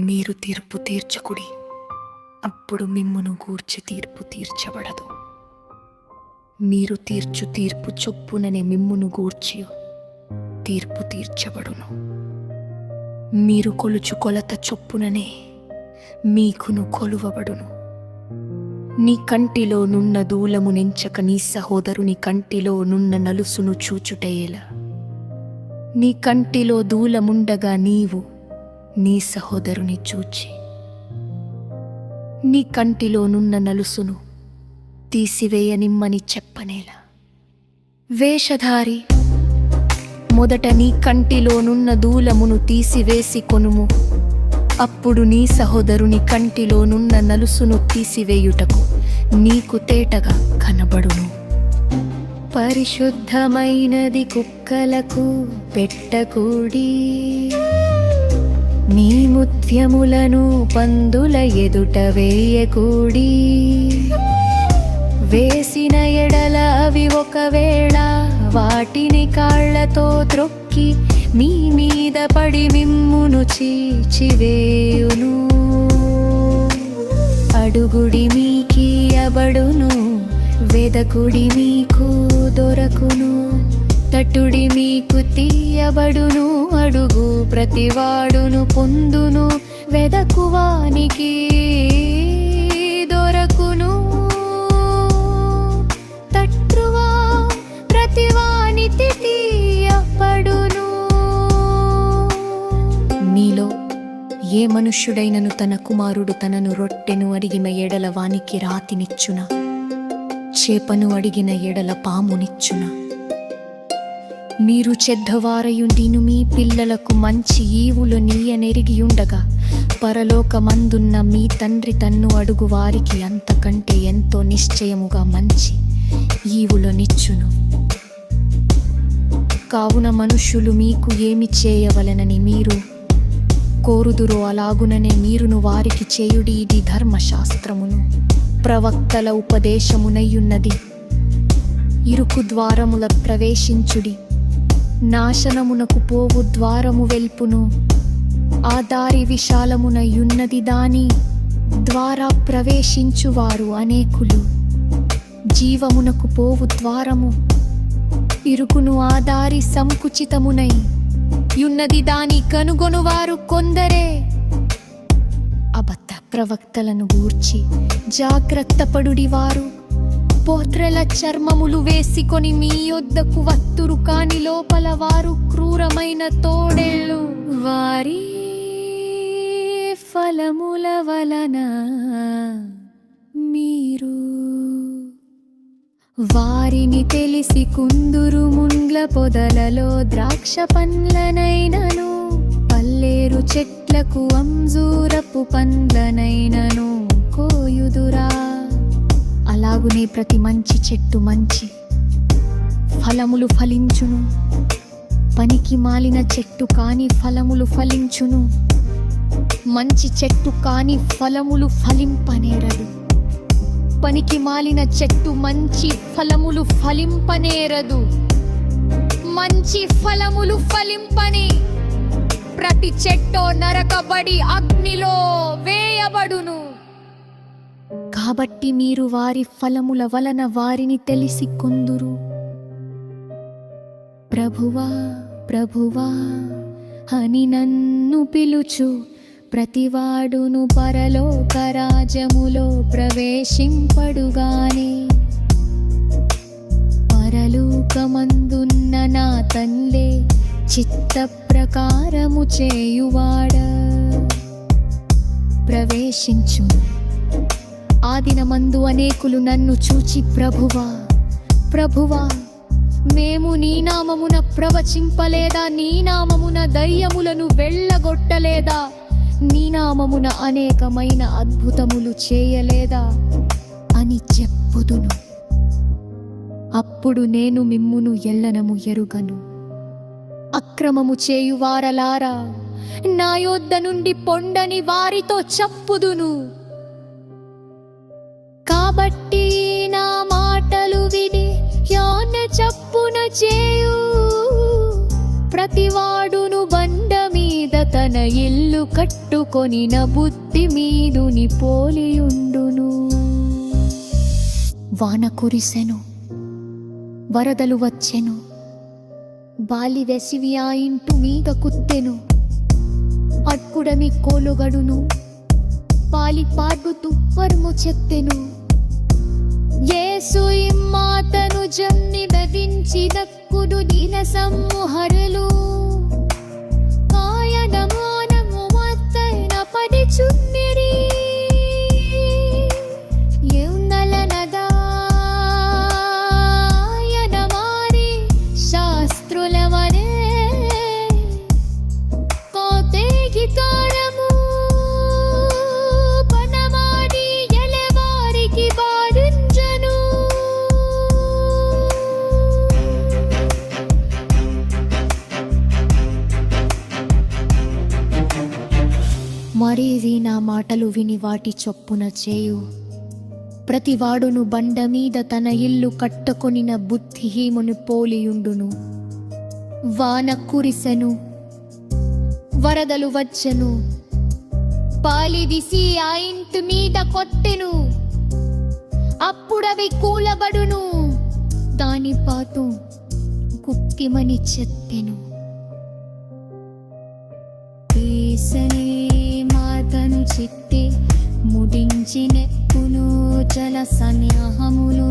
మీరు తీర్పు తీర్చకుడి. అప్పుడు మిమ్మును గూర్చి తీర్పు తీర్చబడదు. మీరు తీర్చు తీర్పు చొప్పుననే మిమ్మును గూర్చి తీర్పు తీర్చబడును. మీరు కొలుచు కొలత చొప్పుననే మీకును కొలువబడును. నీ కంటిలో నున్న దూలము నెంచక నీ సహోదరుని కంటిలో నున్న నలుసును చూచుటయేలా. నీ కంటిలో దూలముండగా నీవు నీ సహోదరుని చూచి నీ కంటిలోనున్న నలుసును తీసివేయనిమ్మని చెప్పనేలా. వేషధారి మొదట నీ కంటిలోనున్న దూలమును తీసివేసి కొనుము. అప్పుడు నీ సహోదరుని కంటిలోనున్న నలుసును తీసివేయుటకు నీకు తేటగా కనబడును. పరిశుద్ధమైనది కుక్కలకు పెట్టకూడి. నీ ముత్యములను పందుల ఎదుట వేయకూడి. వేసిన ఎడల అవి ఒకవేళ వాటిని కాళ్ళతో త్రొక్కి మీ మీద పడి మిమ్మును చీచివేయును. అడుగుడి మీకియబడును వెదకుడి మీకు దొరకును. తటుడి మీకు తీయబడును అడుగు ప్రతివాడును పొందును వెదకువానికి దొరకును. తట్టువా ప్రతివానికి తీయబడును. మీలో ఏ మనుష్యుడైనను తన కుమారుడు తనను రొట్టెను అడిగిన ఎడల వానికి రాతినిచ్చున? చేపను అడిగిన ఎడల పామునిచ్చునా? మీరు చెడ్డవారయుండిను మీ పిల్లలకు మంచి ఈవులు నీయనెరిగియుండగా పరలోకమందున్న మీ తండ్రి తన్ను అడుగు వారికి అంతకంటే ఎంతో నిశ్చయముగా మంచి ఈవులనిచ్చును. కావున మనుష్యులు మీకు ఏమి చేయవలెనని మీరు కోరుదురో అలాగుననే మీరును వారికి చేయుడి ఇది ధర్మశాస్త్రమును ప్రవక్తల ఉపదేశమునయ్యున్నది. ఇరుకు ద్వారముల ప్రవేశించుడి నాశనమునకు పోవు ద్వారము వెల్పును. ఆ దారి విశాలమునయున్నది దాని ద్వారా ప్రవేశించువారు అనేకులు. జీవమునకు పోవు ద్వారము ఇరుకును ఆ దారి సంకుచితమునై యున్నది దాని కనుగొనువారు కొందరే. అబద్ధ ప్రవక్తలను గూర్చి జాగ్రత్త పడుడివారు వారు పోత్రల చర్మములు వేసికొని మీ యొద్దకు వత్తురు కాని లోపల వారు క్రూరమైన తోడేళ్ళు. వారి ఫలముల వలన మీరు వారిని తెలిసి కుందురు ముండ్ల పొదలలో ద్రాక్ష పండ్లనైనను పల్లేరు చెట్లకు అంజూరపు పండ్లనైనను కోయుదురా. అలాగునే ప్రతి మంచి చెట్టు మంచి. ఫలములు ఫలించును. పనికి మాలిన చెట్టు కాని ఫలములు ఫలించును. మంచి చెట్టు కాని ఫలములు ఫలింపనేరదు. పనికి మాలిన చెట్టు మంచి ఫలములు ఫలింపనేరదు. మంచి ఫలములు ఫలింపని. ప్రతి చెట్టో నరకబడి అగ్నిలో వేయబడును. కాబట్టి మీరు వారి ఫలముల వలన వారిని తెలిసి కొందురు. ప్రభువా ప్రభువా అని నన్ను పిలుచు. ప్రతివాడును పరలోక రాజ్యములో ప్రవేశింపడుగానే. పరలోకమందున్న నా తల్లే చిత్త ప్రకారము చేయువాడ. ప్రవేశించు ఆ దినమందు అనేకులు నన్ను చూచి ప్రభువా ప్రభువా మేము నీ నామమున ప్రవచింపలేదా? నీ నామమున దయ్యములను వెళ్ళగొట్టలేదా? నీ నామమున అనేకమైన అద్భుతములు చేయలేదా? అని చెప్పుదును. అప్పుడు నేను మిమ్మును ఎల్లనము ఎరుగను. అక్రమము చేయువారలారా నా యొద్ద నుండి పొండని వారితో చెప్పుదును. చేయు. ప్రతివాడును బండ మీద తన ఇల్లు ఇల్లు కట్టుకొనిన బుద్ధి మీదుని పోలియుండును. వాన కురిసెను వరదలు వచ్చెను బాలి వెసివి ఆ ఇంటు మీద కుత్తెను. అట్కుడమి కోలుగడును పాలి పాడు తుప్పరుము చెత్తెను. ఏసు ఇమ్మాతను జమ్ని బెదించి దక్కుడు దిన సమ్ముహరులు ప్రతిదీ నా మాటలు విని వాటి చొప్పున చేయు. ప్రతివాడును బండ మీద తన ఇల్లు కట్టుకొనిన బుద్ధిహీమును పోలియుండును. వాన కురిసెను వరదలు వచ్చెను. పాలిదిసి ఆ ఇంటి మీద కొట్టెను. అప్పుడవి కూలబడును. దాని పాతు కుక్కిమని చెత్తెను ఈసనే చిత్తి చిట్టి ముడించి నెప్పును జల సన్యాహములు